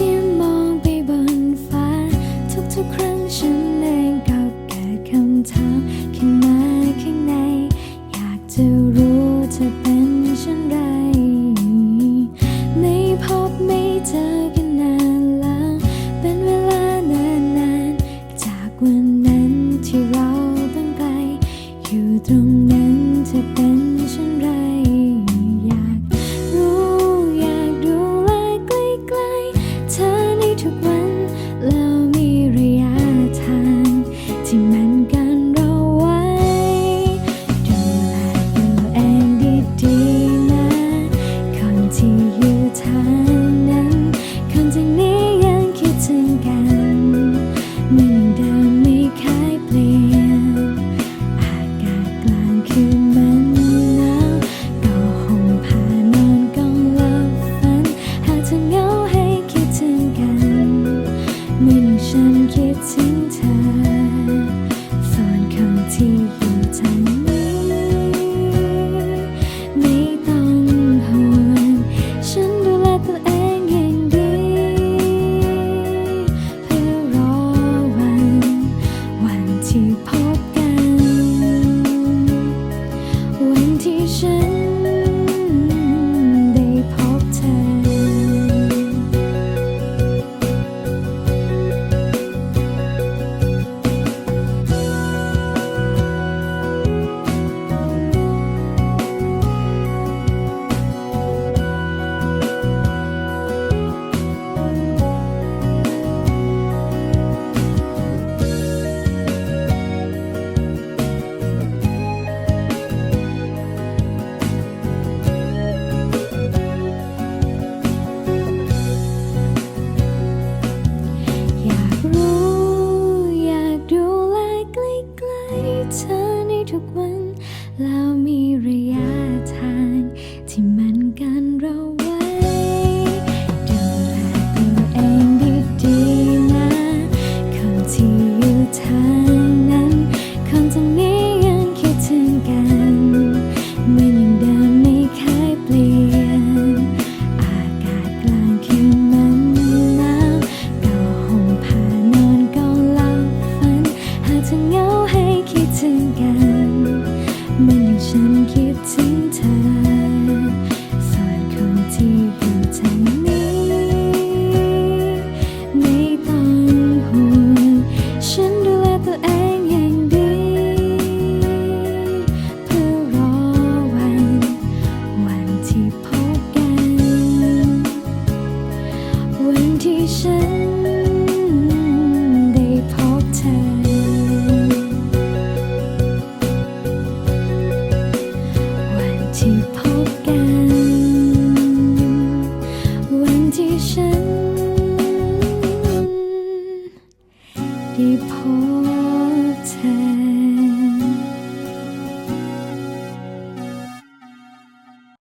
ที่มองไปบนฟ้า ทุกๆครั้งฉันเองก็เกิดคำถามขึ้มาข้างใน อยากจะรู้เธเป็นเช่นไร ไม่พบไม่เจอกันนานแล้ว เป็นเวลานานๆ จากวันนั้นที่เราตั้งไกอยู่ตรงนั้นเธเป็น to break. เธอในทุกวัน ถึงกัน มันยังฉันคิดถึง